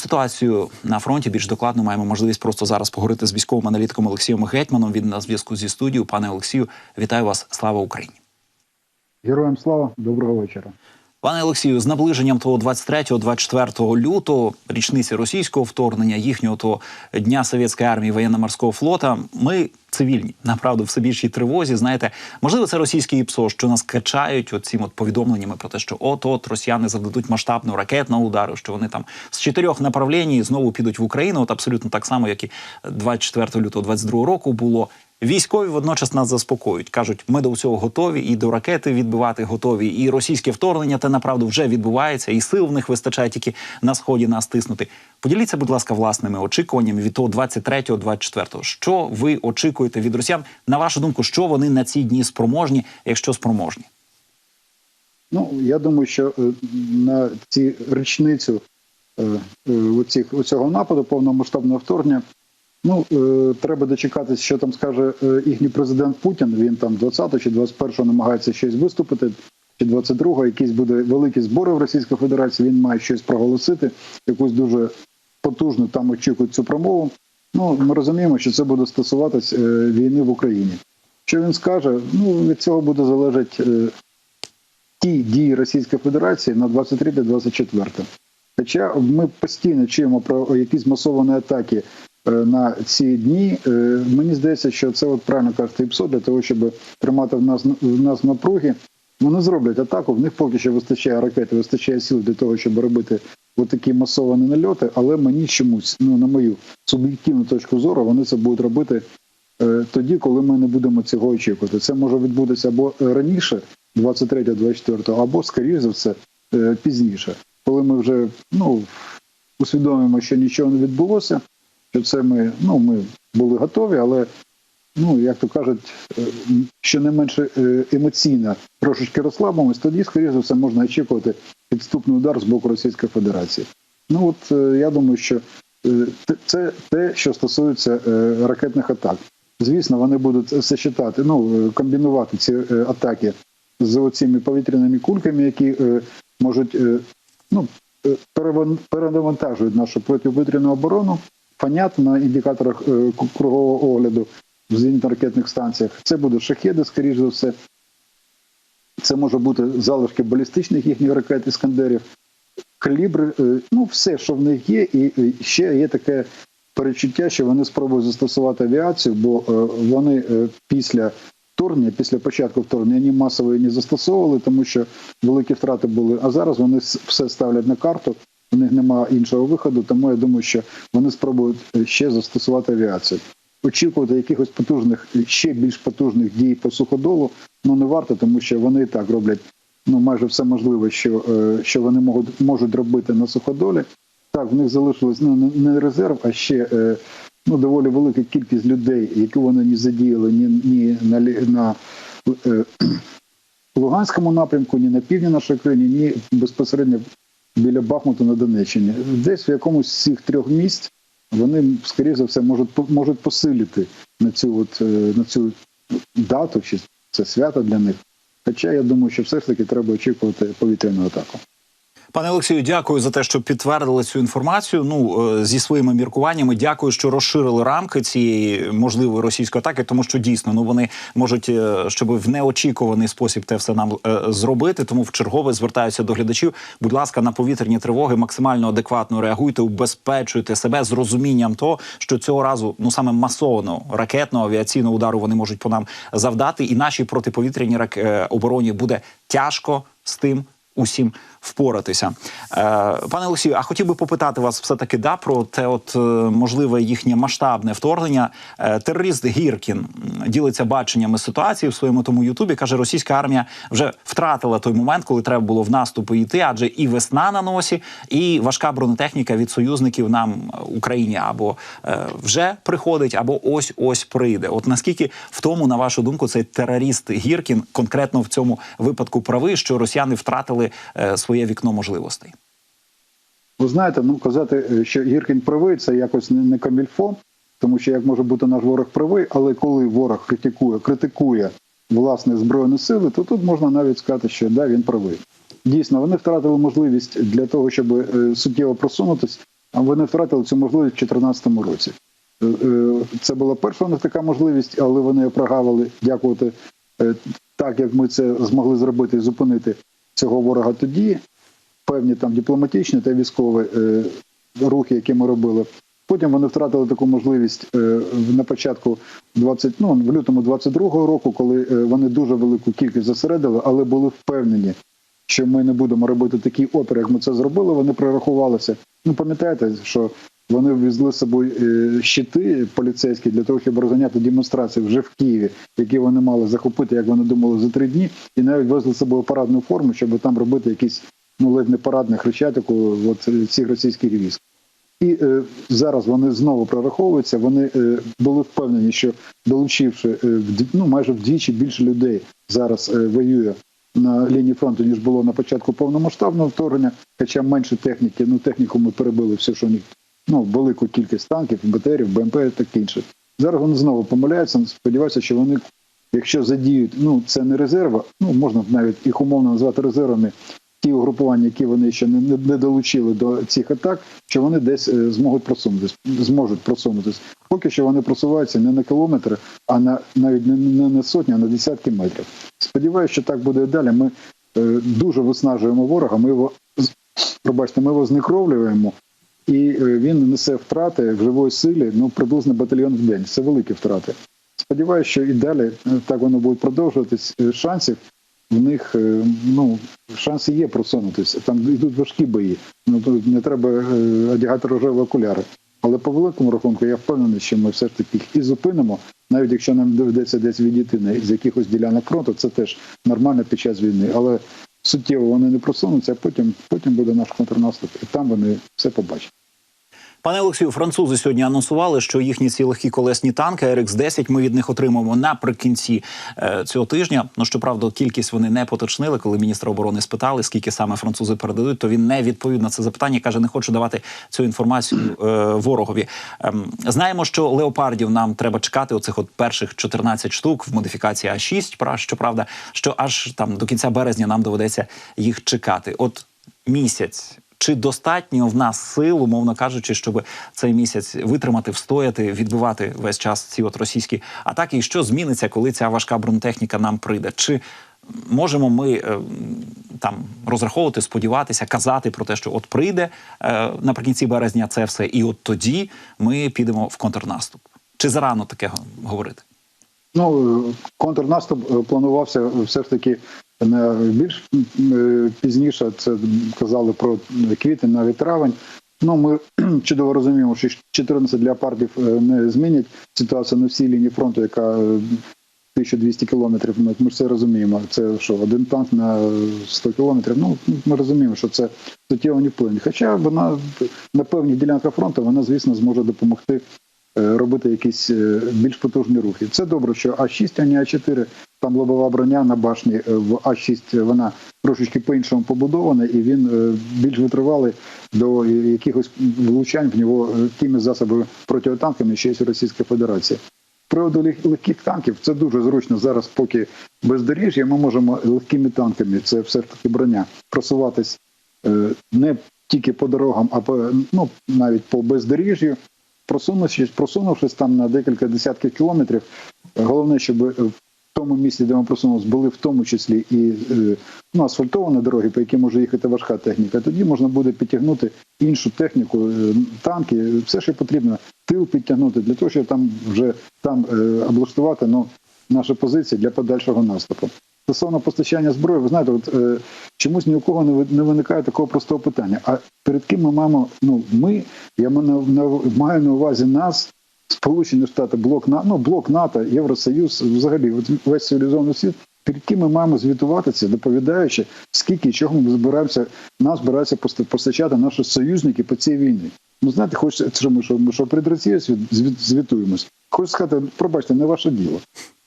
Ситуацію на фронті більш докладно маємо можливість просто зараз поговорити з військовим аналітиком Олексієм Гетьманом. Він на зв'язку зі студією. Пане Олексію, вітаю вас! Слава Україні! Героям слава, доброго вечора. Пане Олексію, з наближенням того 23-24 лютого, річниці російського вторгнення, їхнього того дня совєтської армії воєнно-морського флота, ми цивільні, направду, все більшій тривозі. Знаєте, можливо, це російські ІПСО, що нас качають оцім от повідомленнями про те, що от от росіяни завдадуть масштабну ракетну удару, що вони там з чотирьох направлень знову підуть в Україну. От абсолютно так само, як і 24 лютого 22 року було. Військові водночас нас заспокоюють. кажуть, ми до всього готові, і до ракети відбивати готові. І російське вторгнення те направду вже відбувається, і сил в них вистачає тільки на сході нас тиснути. Поділіться, будь ласка, власними очікуваннями від того 23-24. Що ви очікуєте від росіян? На вашу думку, що вони на ці дні спроможні, якщо спроможні? Ну я думаю, що е, на ці річницю е, е, оцих, оцього нападу повномасштабного вторгнення. Ну треба дочекатися, що там скаже їхній президент Путін. Він там 20 чи 21 намагається щось виступити, чи 22 якісь буде великі збори в Російській Федерації. Він має щось проголосити, якусь дуже потужну там очікують цю промову. Ну ми розуміємо, що це буде стосуватись е, війни в Україні. Що він скаже? Ну від цього буде залежати е, ті дії Російської Федерації на 23-24. Хоча ми постійно чуємо про якісь масовані атаки е, на ці дні. Мені здається, що це от правильно кажете ІПСО, для того, щоб тримати в нас в нас напруги. Вони зроблять атаку. В них поки що вистачає ракет, вистачає сил для того, щоб робити отакі масовані нальоти. Але мені чомусь, ну на мою суб'єктивну точку зору, вони це будуть робити е, тоді, коли ми не будемо цього очікувати. Це може відбутися або раніше, 23-24, або скоріш за все е, пізніше, коли ми вже ну усвідомимо, що нічого не відбулося. Що це ми ну ми були готові, але ну як то кажуть, е, що не менше е, емоційно трошечки розслабимось, тоді, скоріше за все, можна очікувати підступний удар з боку Російської Федерації. Ну от е, я думаю, що е, це те, що стосується е, ракетних атак. Звісно, вони будуть все читати, ну комбінувати ці атаки з оціми повітряними кульками, які можуть ну, перенавантажують нашу протиповітряну оборону, фанят на індикаторах кругового огляду в зенітно-ракетних станціях. Це будуть шахеди, скоріш за все. Це може бути залишки балістичних їхніх ракет іскандерів, калібри, е, ну все, що в них є, і ще є таке перечуття, що вони спробують застосувати авіацію, бо е, вони е, після вторгнення, після початку вторгнення ні масово не застосовували, тому що великі втрати були. А зараз вони все ставлять на карту. У них немає іншого виходу, тому я думаю, що вони спробують ще застосувати авіацію. Очікувати якихось потужних, ще більш потужних дій по суходолу, ну не варто, тому що вони так роблять ну майже все можливе, що, е, що вони можуть, можуть робити на суходолі. Так, в них залишилось ну не- резерв, а ще е, ну доволі велика кількість людей, які вони не задіяли ні, ні на на е, Луганському напрямку, ні на півдні нашої країни, ні безпосередньо біля Бахмуту на Донеччині. Десь в якомусь з цих трьох місць вони, скоріше за все, можуть можуть посилити на цю от на цю дату, чи це свято для них. Хоча я думаю, що все ж таки треба очікувати повітряну атаку. Пане Олексію, дякую за те, що підтвердили цю інформацію. Ну е, зі своїми міркуваннями. Дякую, що розширили рамки цієї можливої російської атаки, тому що дійсно ну вони можуть, е, щоб в неочікуваний спосіб те все нам е, зробити. Тому в чергове звертаюся до глядачів. Будь ласка, на повітряні тривоги максимально адекватно реагуйте, убезпечуйте себе з розумінням того, що цього разу ну саме масованого ракетного авіаційного удару вони можуть по нам завдати, і нашій протиповітряній рак... е, обороні буде тяжко з тим усім впоратися. Е, пане Олексію, а хотів би попитати вас все таки да про те, от е, можливе їхнє масштабне вторгнення. Е, терорист Гіркін ділиться баченнями ситуації в своєму тому Ютубі. каже, російська армія вже втратила той момент, коли треба було в наступ йти, адже і весна на носі, і важка бронетехніка від союзників нам Україні або вже приходить, або ось ось прийде. От наскільки в тому, на вашу думку, цей терорист Гіркін конкретно в цьому випадку правий, що росіяни втратили е, своє вікно можливостей? Ви знаєте, ну казати, е, що Гіркін правий, це якось не, камільфо, тому що як може бути наш ворог правий, але коли ворог критикує, критикує власне збройні сили, то тут можна навіть сказати, що да, він правий. Дійсно, вони втратили можливість для того, щоб е, суттєво просунутися. А вони втратили цю можливість в 2014 році. Е, Це була перша у них така можливість, але вони прогавили. Дякувати так, як ми це змогли зробити і зупинити цього ворога тоді. Певні там дипломатичні та військові е, рухи, які ми робили. Потім вони втратили таку можливість е, на початку 20, ну, в лютому 22-го року, коли е, вони дуже велику кількість зосередили, але були впевнені, що ми не будемо робити такий опір, як ми це зробили. Вони прорахувалися. Ну пам'ятаєте, що вони ввезли з собою е, щити поліцейські для того, щоб розганяти демонстрації вже в Києві, які вони мали захопити, як вони думали, за три дні, і навіть везли з собою парадну форму, щоб там робити якісь ну ледь не парадне хрещатику от е, цих російських військ. І е, зараз вони знову прораховуються. Вони е, були впевнені, що долучивши е, ну, майже вдвічі більше людей зараз е, воює на лінії фронту, ніж було на початку повномасштабного вторгнення, хоча менше техніки, ну техніку ми перебили все, що ну, велику кількість танків, БТРів, БМП і таке інше. Зараз вони знову помиляються. Сподіваюся, що вони, якщо задіють, ну це не резерви, ну можна навіть їх умовно назвати резервами. Ті угрупування, які вони ще не, не, долучили до цих атак, що вони десь е, зможуть просунутися, зможуть просунутися. Поки що вони просуваються не на кілометри, а на навіть не, не на сотні, а на десятки метрів. Сподіваюся, що так буде і далі. Ми е, дуже виснажуємо ворога. Ми його пробачте, ми його знекровлюємо, і е, він несе втрати в живої силі ну приблизно батальйон в день. Це великі втрати. Сподіваюся, що і далі е, так воно буде продовжуватись. Е, Шансів в них ну шанси є просунутися. Там йдуть важкі бої. Ну тут не треба одягати рожеві окуляри. Але по великому рахунку я впевнений, що ми все ж таки їх і зупинимо, навіть якщо нам доведеться десь відійти з якихось ділянок фронту, це теж нормально під час війни. Але суттєво вони не просунуться, а потім, потім буде наш контрнаступ, і там вони все побачать. Пане Олексію, французи сьогодні анонсували, що їхні ці легкі колесні танки RX-10 ми від них отримаємо наприкінці е, цього тижня. Ну щоправда, кількість вони не поточнили. Коли міністра оборони спитали, скільки саме французи передадуть, то він не відповів на це запитання. каже, не хочу давати цю інформацію е, ворогові. Ем, знаємо, що леопардів нам треба чекати. Оцих от перших 14 штук в модифікації А6, пра- Щоправда, що аж там до кінця березня нам доведеться їх чекати. От місяць. Чи достатньо в нас сил, умовно кажучи, щоб цей місяць витримати, встояти, відбивати весь час ці от російські атаки? І що зміниться, коли ця важка бронетехніка нам прийде? Чи можемо ми е, там розраховувати, сподіватися, казати про те, що от прийде е, наприкінці березня це все, і от тоді ми підемо в контрнаступ? Чи зарано таке говорити? Ну, е, контрнаступ е, планувався все ж таки більш е, пізніше. Це казали про квітень, навіть травень. Ну, ми чудово розуміємо, що 14 леопардів е, не змінять ситуацію на всій лінії фронту, яка е, 1200 кілометрів. Ми це розуміємо. Це що, один танк на 100 кілометрів. Ну, ми розуміємо, що це суттєво не вплине. Хоча вона на певних ділянках фронту вона, звісно, зможе допомогти е, робити якісь е, більш потужні рухи. Це добре, що А6, а не А4, там лобова броня на башні е, в А6 вона трошечки по-іншому побудована, і він е, більш витривалий до якихось влучань в нього е, тими засобами протитанками ще й Російської Федерації. З Приводу лег- легких танків це дуже зручно зараз, поки бездоріжжя. Ми можемо легкими танками, це все ж таки броня, просуватись е, не тільки по дорогам, а по ну навіть по бездоріжжю, просунувшись, просунувшись там на декілька десятків кілометрів. Головне, щоб е, тому місці, де ми просунулися, були в тому числі і е, ну, асфальтовані дороги, по яким може їхати важка техніка. Тоді можна буде підтягнути іншу техніку, е, танки, все, що потрібно, тил підтягнути для того, щоб там вже там е, облаштувати ну, наші позиції для подальшого наступу. Стосовно постачання зброї, ви знаєте, от е, чомусь ні у кого не не виникає такого простого питання. А перед ким ми маємо? Ну ми, я маю на увазі нас, Сполучені Штати, блок НАТО, ну, блок НАТО, Євросоюз, взагалі, весь цивілізований світ. Перед ким ми маємо звітуватися, доповідаючи, скільки і чого ми збираємося, нас збираються постачати наші союзники по цій війні. Ну знаєте, хочеться, що ми що, ми що перед Росією звіт- звіт- звітуємось. Хочу сказати, пробачте, не ваше діло.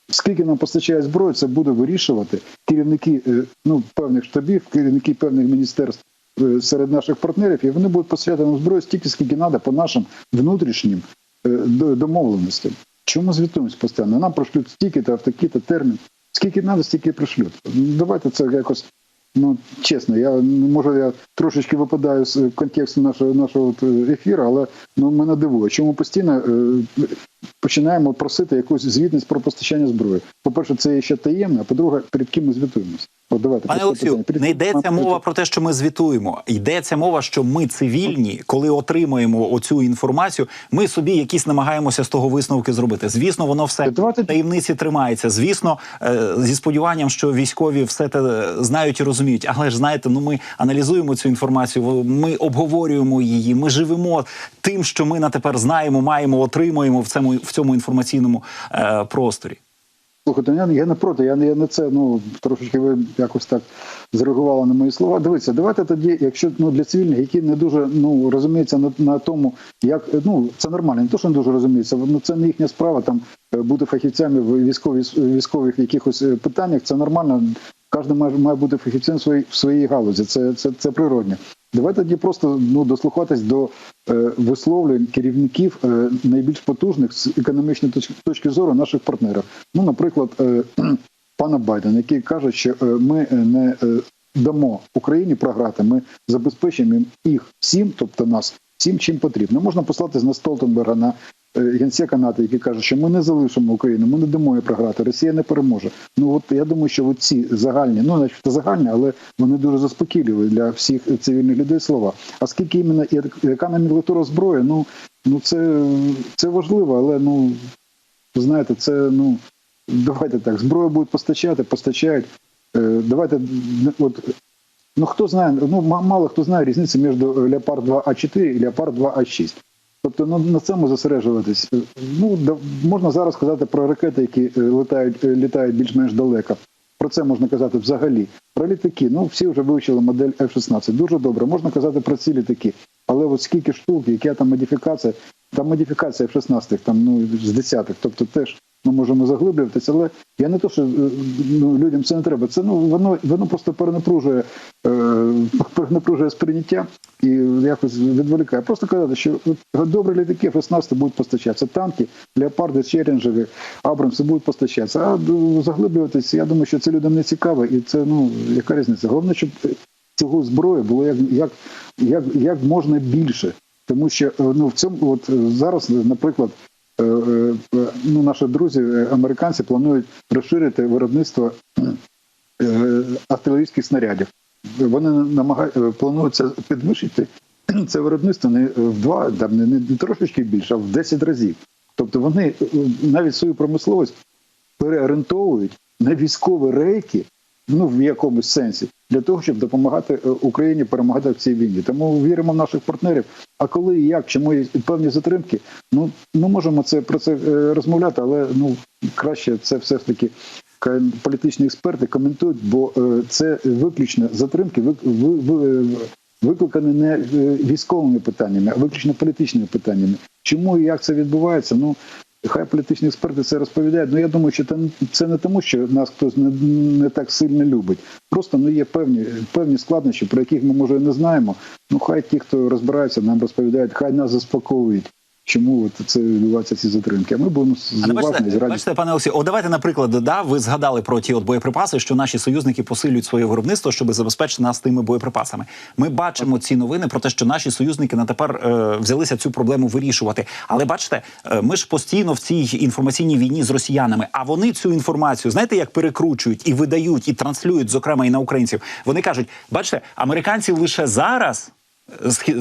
Скільки нам постачає зброї, це буде вирішувати керівники е, ну, певних штабів, керівники певних міністерств е, серед наших партнерів, і вони будуть постачати нам зброю стільки, скільки треба по нашим внутрішнім е, до- домовленостям. Чому звітуємось постійно? Нам прошлють стільки-то в такий-то термін. Скільки треба, стільки. Ну, Давайте це якось Ну чесно, я може я трошечки випадаю з контексту нашого нашого ефіру, але ну мене дивує, чому постійно е, починаємо просити якусь звітність про постачання зброї. По-перше, це є ще таємне, а по-друге, перед ким ми звітуємося. От давайте Пане Олексію. Не йдеться мова про те, що ми звітуємо. Йдеться мова, що ми цивільні, коли отримуємо оцю інформацію, ми собі якісь намагаємося з того висновки зробити. Звісно, воно все в таємниці тримається. Звісно, е, зі сподіванням, що військові все те знають і розуміють. Але ж знаєте, ну ми аналізуємо цю інформацію, ми обговорюємо її. Ми живемо тим, що ми на тепер знаємо, маємо, отримуємо в цьому в цьому інформаційному е, просторі. Слухайте, я, я не проти, я, не- я не це, ну трошечки ви якось так зреагували на мої слова. Дивіться, давайте тоді, якщо ну для цивільних, які не дуже ну розуміються на, на тому, як ну це нормально, не то, що не дуже розуміються, ну це не їхня справа там е, бути фахівцями в військовій військових якихось е, питаннях. Це нормально. Кожен має, має бути фахівцем в своїй в своїй галузі. Це це, це природне. Давайте тоді просто ну дослухатись до е, висловлень керівників е, найбільш потужних з економічної точки, точки зору наших партнерів. Ну, наприклад, е, пана Байдена, який каже, що е, ми е, не е, дамо Україні програти, ми забезпечимо їх всім, тобто нас всім, чим потрібно. Можна послатись на Столтенберга, на генсека НАТО, який каже, що ми не залишимо Україну, ми не дамо їй програти, Росія не переможе. Ну от я думаю, що ці загальні, ну начебто загальні, але вони дуже заспокійливі для всіх цивільних людей слова. А скільки іменно яка номенклатура зброї, ну ну це, це важливо, але ну знаєте, це ну давайте так, зброю будуть постачати, постачають. Е, давайте от. Ну хто знає, ну мало хто знає різницю між Леопард 2 А4 і Леопард 2 А6. Тобто ну, на цьому зосереджуватись. Е, Ну можна зараз казати про ракети, які летають літають, е, літають більш-менш далеко. Про це можна казати взагалі. Про літаки, ну всі вже вивчили модель F-16. Дуже добре. Можна казати про ці літаки. Але от скільки штук, яка там модифікація, там модифікація F-16, там ну з десятих, тобто теж ми можемо заглиблюватися, але я не то, що е, ну, людям це не треба. Це ну воно воно просто перенапружує, е, перенапружує сприйняття і якось відволікає. Просто казати, що добрі літаки F-16 будуть постачатися, танки, леопарди, черенджери, Абрамси будуть постачатися. А ну, заглиблюватися, я думаю, що це людям не цікаво, і це ну яка різниця? Головне, щоб цього зброї було як, як, як, як можна більше. Тому що е, ну в цьому от зараз, наприклад, ну наші друзі, е, американці, планують розширити виробництво е, артилерійських снарядів. Вони намагають планують це підвищити це виробництво не в два, там не, не трошечки більше, а в 10 разів. Тобто вони е, навіть свою промисловість переорієнтовують на військові рейки, ну в якомусь сенсі, для того, щоб допомагати е, Україні перемагати в цій війні. Тому віримо в наших партнерів. А коли і як, чому є певні затримки, ну ми можемо це про це е, розмовляти, але ну краще це все ж таки політичні експерти коментують, бо е, це виключно затримки, ви, ви, ви, викликані не е, військовими питаннями, а виключно політичними питаннями. Чому і як це відбувається? Ну хай політичні експерти це розповідають. Ну я думаю, що це, не тому, що нас хтось не, не так сильно любить. Просто ну є певні певні складнощі, про яких ми може не знаємо. Ну хай ті, хто розбирається, нам розповідають, хай нас заспокоюють. Чому от це відбуваються ці затримки? А ми будемо А з бачите, радістю. бачите, пане Олексію, о, давайте, наприклад, да, ви згадали про ті от боєприпаси, що наші союзники посилюють своє виробництво, щоб забезпечити нас тими боєприпасами. Ми бачимо ці новини про те, що наші союзники на тепер е, взялися цю проблему вирішувати. Але бачите, е, ми ж постійно в цій інформаційній війні з росіянами, а вони цю інформацію, знаєте, як перекручують і видають, і транслюють, зокрема і на українців. Вони кажуть: бачите, американці лише зараз.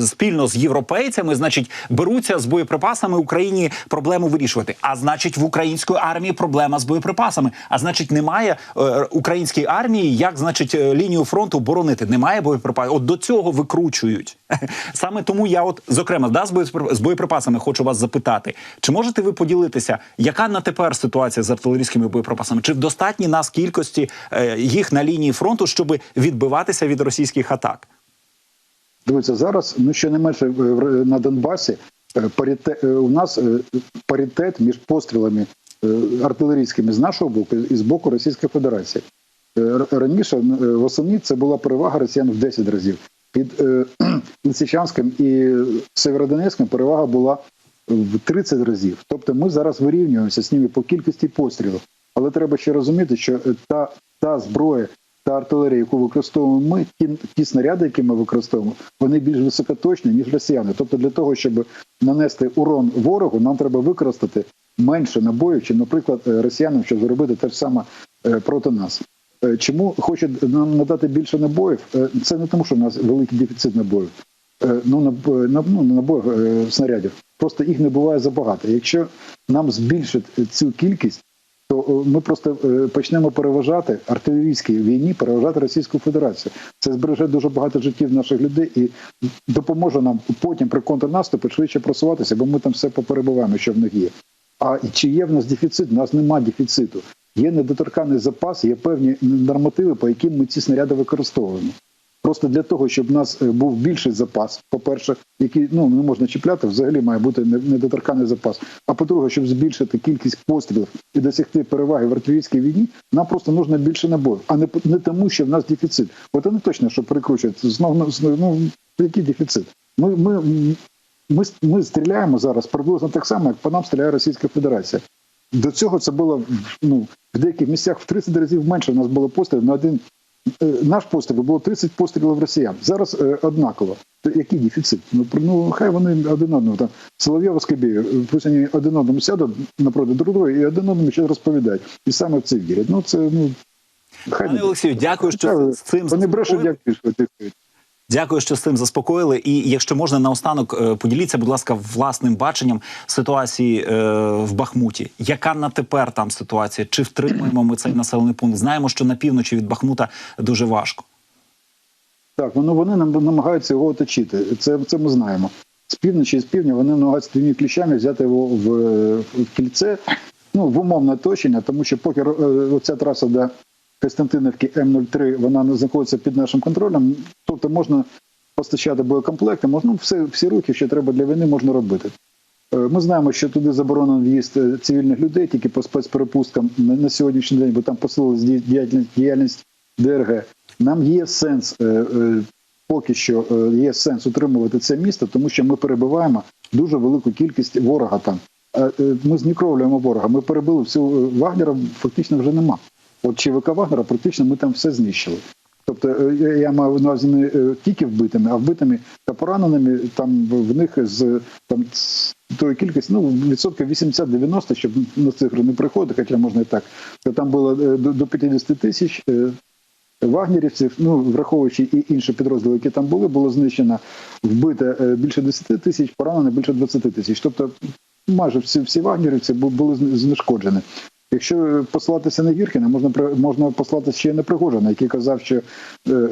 Спільно з європейцями, значить, беруться з боєприпасами Україні проблему вирішувати. А значить, в української армії проблема з боєприпасами. А значить, немає е, української армії, як значить е, лінію фронту боронити. Немає боєприпасів. От до цього викручують. Саме тому я, от зокрема, да, з боєприпасами хочу вас запитати, чи можете ви поділитися, яка на тепер ситуація з артилерійськими боєприпасами? Чи в достатній нас кількості е, їх на лінії фронту, щоб відбиватися від російських атак? Дивіться, зараз ну ще не менше е, на Донбасі е, паритет, у нас е, паритет між пострілами е, артилерійськими з нашого боку і з боку Російської Федерації. Е, Раніше е, восени це була перевага росіян в 10 разів. Під е, Лисичанським і Северодонецьком перевага була в 30 разів. Тобто ми зараз вирівнюємося з ними по кількості пострілів. Але треба ще розуміти, що е, та, та зброя, та артилерія, яку використовуємо ми, ті, ті снаряди, які ми використовуємо, вони більш високоточні, ніж росіяни. Тобто, для того, щоб нанести урон ворогу, нам треба використати менше набоїв, чи, наприклад, е, росіянам, щоб зробити те ж саме е, проти нас. Е, Чому хочуть нам надати більше набоїв? Це не тому, що у нас великий дефіцит набоїв. Ну, наб- на- ну, набоїв снарядів. Просто їх не буває забагато. Якщо нам збільшити цю кількість, то е, ми просто е, почнемо переважати артилерійській війні, переважати Російську Федерацію. Це збереже дуже багато життів наших людей і допоможе нам потім при контрнаступі швидше просуватися, бо ми там все поперебуваємо, що в них є. А чи є в нас дефіцит? У нас немає дефіциту. Є недоторканий запас, є певні нормативи, по яким ми ці снаряди використовуємо. Просто для того, щоб в нас е, був більший запас, по-перше, який ну не можна чіпляти, взагалі має бути недоторканий запас. А по-друге, щоб збільшити кількість пострілів і досягти переваги в артилерійській війні, нам просто нужно більше набоїв, а не не тому, що в нас дефіцит. От не точно, що перекручують. Знову ну, ну який дефіцит? Ми, ми, ми, ми стріляємо зараз приблизно так само, як по нам стріляє Російська Федерація. До цього це було ну, в деяких місцях в 30 разів менше. У нас було пострілів на один наш постріл було 30 пострілів росіян. Зараз е, однаково. То який дефіцит? Ну, про ну хай вони один одному там Соловйова Скибєєв, е, пусть вони один одному сядуть напроти друг друга і один одному щось розповідають. І саме в це вірять. Ну це ну хай Пане Олексію, дякую, що з цим вони брешуть, як пішли. Дякую, що з цим заспокоїли. І якщо можна наостанок, е, поділіться, будь ласка, власним баченням ситуації е, в Бахмуті. Яка на тепер там ситуація? Чи втримуємо ми цей населений пункт? Знаємо, що на півночі від Бахмута дуже важко. Так, ну вони нам намагаються його оточити. Це, це ми знаємо. З півночі і з півдня вони намагаються двома кліщами взяти його в, в кільце, ну, в умовне оточення, тому що поки е, оця траса до Костянтинівки М03 вона не знаходиться під нашим контролем, тобто можна постачати боєкомплекти, можна ну, все, всі рухи, що треба для війни, можна робити. Е, Ми знаємо, що туди заборонено в'їзд е, цивільних людей тільки по спецперепусткам на, сьогоднішній день, бо там посилилась діяльність, ДРГ. Нам є сенс е, поки що є сенс утримувати це місто, тому що ми перебиваємо дуже велику кількість ворога там. Ми знікровлюємо ворога. Ми перебили всю Вагнера, фактично вже нема. От ЧВК Вагнера, практично ми там все знищили. Тобто е, я- маю на увазі не е, тільки вбитими, а вбитими та пораненими. Там в них з там тої кількості, ну відсотків 80-90, щоб на цифри не приходити, хоча можна і так. То там було е, до, до 50 тисяч. Вагнерівців, ну враховуючи і інші підрозділи, які там були, було знищено вбите більше 10 тисяч, поранено більше 20 тисяч. Тобто майже всі, всі вагнерівці були знешкоджені. Якщо посилатися на Гіркіна, можна можна послатися ще й на Пригожина, який казав, що е,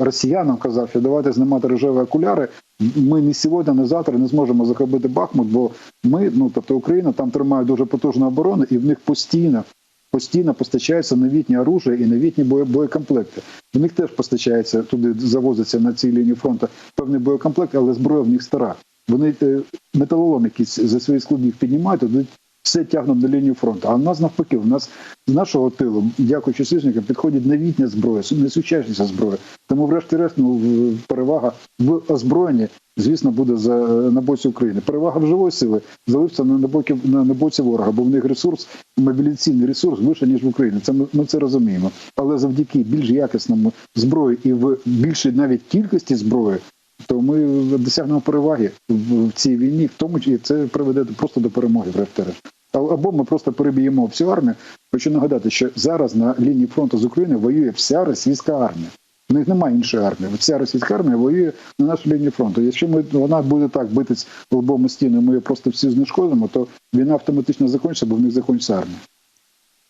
росіянам казав, що давайте знімати рожеві окуляри. Ми ні сьогодні, ні завтра не зможемо захопити Бахмут, бо ми, ну тобто Україна, там тримає дуже потужну оборону, і в них постійно постійно постачаються новітні оружия і новітні боєкомплекти. В них теж постачається туди, завозиться на цій лінії фронту певний боєкомплект, але зброя в них стара. Вони е, металолом якийсь за свої складів піднімають, туди все тягнуть на лінію фронту. А в нас навпаки, в нас з нашого тилу, дякуючи союзникам, підходить новітня зброя, су- несучасніша зброя. Тому, врешті-решт, ну, перевага в озброєнні, звісно, буде за на боці України. Перевага в живої сили залишиться на, на, боки, на, на боці ворога, бо в них ресурс, мобіляційний ресурс вище, ніж в Україні. Це ми, ми це розуміємо. Але завдяки більш якісному зброї і в більшій навіть кількості зброї, то ми досягнемо переваги в, цій війні, в тому числі це приведе просто до перемоги, врешті-решт. Або ми просто переб'ємо всю армію. Хочу нагадати, що зараз на лінії фронту з України воює вся російська армія. У них немає іншої армії. Вся російська армія воює на нашій лінії фронту. Якщо ми вона буде так битись лбом у стіну, ми її просто всі знешкодимо, то війна автоматично закінчиться, бо в них закінчиться армія.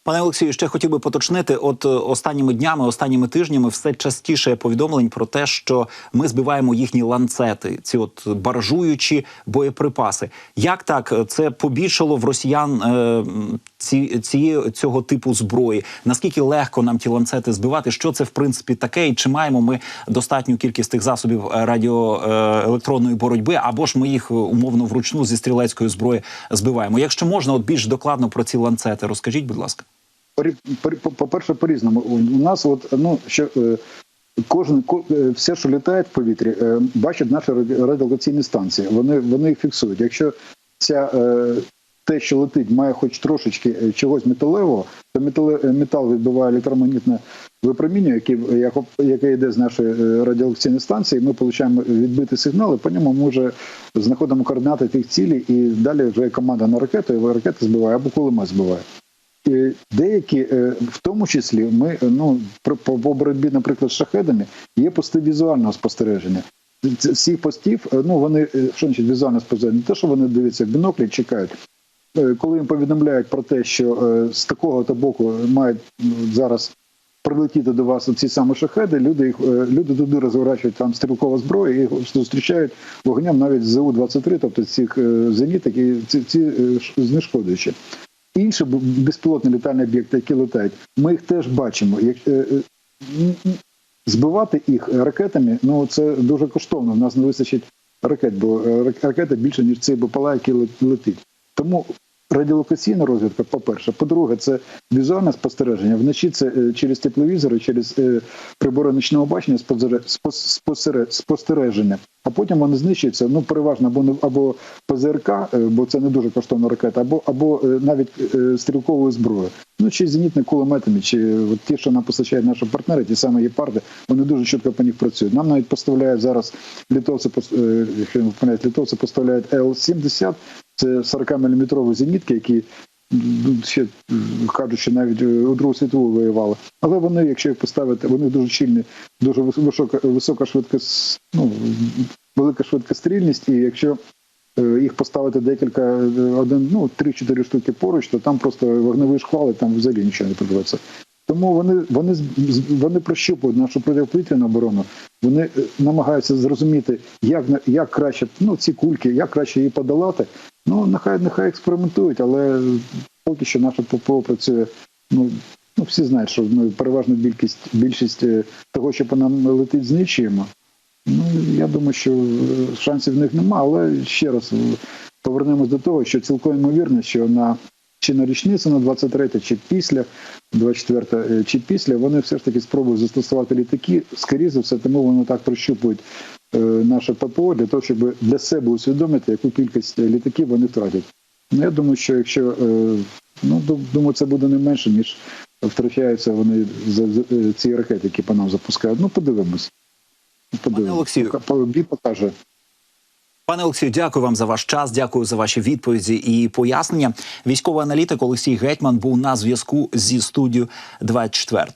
Пане Олексію, ще хотів би поточнити. От е, останніми днями, останніми тижнями, все частіше повідомлень про те, що ми збиваємо їхні ланцети, ці от баржуючі боєприпаси. Як так це побільшало в росіян е, м, ці, цього типу зброї? Наскільки легко нам ті ланцети збивати? Що це в принципі таке? І чи маємо ми достатню кількість тих засобів е, радіоелектронної боротьби, або ж ми їх е, умовно вручну зі стрілецької зброї збиваємо? Якщо можна, от більш докладно про ці ланцети, розкажіть, будь ласка. Порі- по- По-перше, по-різному. У нас, от ну що е, кожен ко- е, все, що літає в повітрі, е, бачать наші раді- радіолокаційні станції. Вони вони їх фіксують. Якщо ця те, що летить, має хоч трошечки чогось металевого, то метал відбиває електромагнітне випромінює, яке, яке йде з нашої радіолокаційної станції. Ми отримуємо відбиті сигнали. По ньому ми вже знаходимо координати тих цілей, і далі вже команда на ракету, і ракети збиває або кулемет збиває. І деякі, е, в тому числі, ми е, ну по, боротьбі, наприклад, з шахедами, є пости візуального спостереження. Цих постів, е, ну вони е, що значить візуальне спостереження? Не те, що вони дивляться в біноклі, чекають. Е, Коли їм повідомляють про те, що е, з такого то боку мають зараз прилетіти до вас ці самі шахеди, люди їх е, люди туди розворачують там стрілкову зброю і зустрічають вогнем навіть з ЗУ-23, тобто цих е, зеніток, і ці, ці е, знешкоджуючі. Інші безпілотні літальні об'єкти, які летають, ми їх теж бачимо. Е, е, збивати їх ракетами, ну це дуже коштовно. У нас не вистачить ракет, бо е, рак- ракета більше, ніж цей БПЛА, який летить. Тому радіолокаційна розвідка, по-перше, по-друге, це візуальне спостереження. Вночі це е, через тепловізори, через е, прибори нічного бачення спостереження. А потім вони знищуються, ну переважно або або ПЗРК, е, бо це не дуже коштовна ракета, або або навіть стрілковою зброєю. Ну чи зенітними кулеметами, чи от ті, що нам постачають наші партнери, ті самі гепарди, вони дуже чітко по них працюють. Нам навіть поставляють зараз літовці, літовці поставляють Л-70, це 40 мм зенітки, які ну, ще кажуть, навіть е, у Другу світову воювали. Але вони, якщо їх поставити, вони дуже щільні, дуже вис- висока, висока швидкость, ну, велика швидкострільність, і якщо е, їх поставити декілька, е, один, ну, три-чотири штуки поруч, то там просто вогневий шквал, і там взагалі нічого не подивиться. Тому вони, вони, вони прощупують нашу протиповітряну оборону, вони намагаються зрозуміти, як, як краще ну, ці кульки, як краще її подолати. Ну, нехай, нехай експериментують, але поки що наша ППО працює. Ну, ну всі знають, що ми переважно більшість, більшість е, того, що по нам летить, знищуємо. Ну, я думаю, що е, шансів в них нема, але ще раз е, повернемось до того, що цілком ймовірно, що на чи на річницю на 23, чи після 24, е, чи після вони все ж таки спробують застосувати літаки. Скоріше за все, тому вони так прощупують наше ППО для того, щоб для себе усвідомити, яку кількість е, літаків вони втратять. Ну, я думаю, що якщо е, ну думаю, це буде не менше, ніж втрачаються вони за, е, ці ракети, які по нам запускають. Ну, подивимось. Подивимось. Олексію. Бій покаже. Пане Олексію, дякую вам за ваш час. Дякую за ваші відповіді і пояснення. Військовий аналітик Олексій Гетьман був на зв'язку зі студією 24